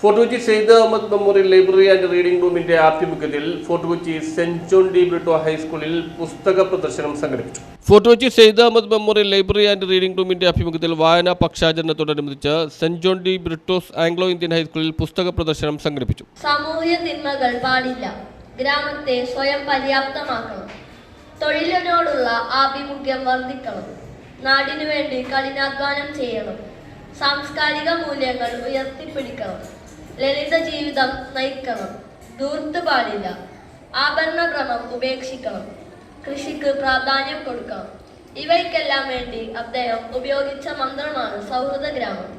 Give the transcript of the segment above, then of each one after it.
Fort Kochi Syed Ahmed memorial library and reading റൂമിന്റെ ആഭിമുഖ്യത്തിൽ Fort Kochi Saint John De Britto ഹൈസ്കൂളിൽ പുസ്തക പ്രദർശനം സംഘടിപ്പിച്ചു. Fort Kochi Syed Ahmed memorial library and reading റൂമിന്റെ ആഭിമുഖ്യത്തിൽ വായനാ പക്ഷാചരണത്തോടനുബന്ധിച്ച് Saint John De Britto's Anglo Indian ഹൈസ്കൂളിൽ പുസ്തക പ്രദർശനം സംഘടിപ്പിച്ചു. സാമൂഹ്യ തിന്മകൾ പാടില്ല. ഗ്രാമത്തെ സ്വയം പര്യാപ്തമാക്കണം. തൊഴിലിനോടുള്ള ആഭിമുഖ്യം വർദ്ധിക്കണം. നാടിനു വേണ്ടി കഠിനാധ്വാനം ചെയ്യണം. സാംസ്കാരിക മൂല്യങ്ങൾ ഉയർത്തിപ്പിടിക്കണം. ലളിത ജീവിതം നയിക്കണം. ദൂർത്ത് പാടില്ല. ആഭരണ ഭ്രമം ഉപേക്ഷിക്കണം. കൃഷിക്ക് പ്രാധാന്യം കൊടുക്കണം ഇവയ്ക്കെല്ലാം വേണ്ടി അദ്ദേഹം ഉപയോഗിച്ച മന്ത്രമാണ് സൗഹൃദ ഗ്രാമം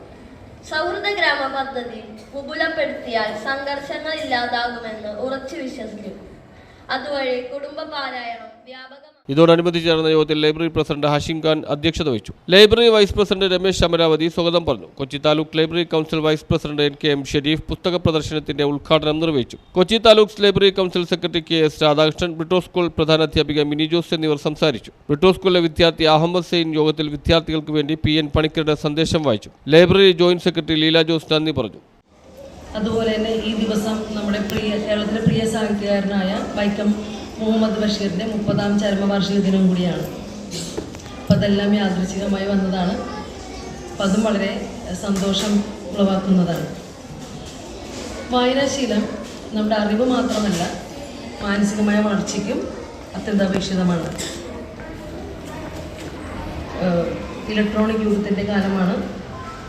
സൗഹൃദ ഗ്രാമ പദ്ധതി വിപുലപ്പെടുത്തിയാൽ സംഘർഷങ്ങൾ ഇല്ലാതാകുമെന്ന് ഉറച്ചു വിശ്വസിക്കും. അതുവഴി കുടുംബ പാരായണം ഇതോടനുബന്ധിച്ച് ചേർന്ന യോഗത്തിൽ ലൈബ്രറി പ്രസിഡന്റ് ഹാഷിം ഖാൻ അധ്യക്ഷത വഹിച്ചു. Library vice president Ramesh Amaravathi സ്വാഗതം പറഞ്ഞു. Kochi taluk library council vice president N K M Sharif പുസ്തക പ്രദർശനത്തിന്റെ ഉദ്ഘാടനം നിർവഹിച്ചു. Kochi taluk library council secretary K S Radhakrishnan Britto school പ്രധാനാധ്യാപിക Mini Jose എന്നിവർ സംസാരിച്ചു. ബ്രിട്ടോ സ്കൂളിലെ വിദ്യാർത്ഥി അഹമ്മദ് സെയിൻ യോഗത്തിൽ വിദ്യാർത്ഥികൾക്ക് വേണ്ടി പി എൻ പണിക്കരുടെ സന്ദേശം വായിച്ചു. Library joint secretary Leela Jose നന്ദി പറഞ്ഞു. അതുപോലെ തന്നെ ഈ ദിവസം നമ്മുടെ പ്രിയ കേരളത്തിലെ പ്രിയ സാഹിത്യകാരനായ വൈക്കം മുഹമ്മദ് ബഷീറിന്റെ മുപ്പതാം ചരമവാർഷിക ദിനം കൂടിയാണ്. അപ്പം അതെല്ലാം യാദൃശികമായി വന്നതാണ്. അപ്പം അതും വളരെ സന്തോഷം ഉളവാക്കുന്നതാണ്. വായനാശീലം നമ്മുടെ അറിവ് മാത്രമല്ല മാനസികമായ വളർച്ചയ്ക്കും അത്യന്താപേക്ഷിതമാണ്. ഇലക്ട്രോണിക് യുഗത്തിന്റെ കാലമാണ്.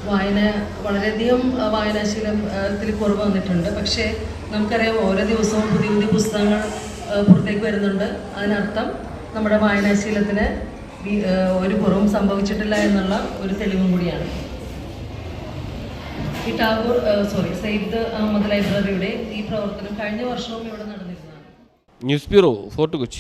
വായന വളരെയധികം വായനാശീലത്തിൽ കുറവ് വന്നിട്ടുണ്ട്. പക്ഷേ നമുക്കറിയാം ഓരോ ദിവസവും പുതിയ പുതിയ പുസ്തകങ്ങൾ പുറത്തേക്ക് വരുന്നുണ്ട്. അതിനർത്ഥം നമ്മുടെ വായനാശീലത്തിന് ഒരു കുറവും സംഭവിച്ചിട്ടില്ല എന്നുള്ള ഒരു തെളിവും കൂടിയാണ്. ഈ ടാഗോർ സോറി സെയ്ദ് അഹമ്മദ് ലൈബ്രറിയുടെ ഈ പ്രവർത്തനം കഴിഞ്ഞ വർഷവും ഇവിടെ നടന്നിരുന്നതാണ്. News bureau Fort Kochi.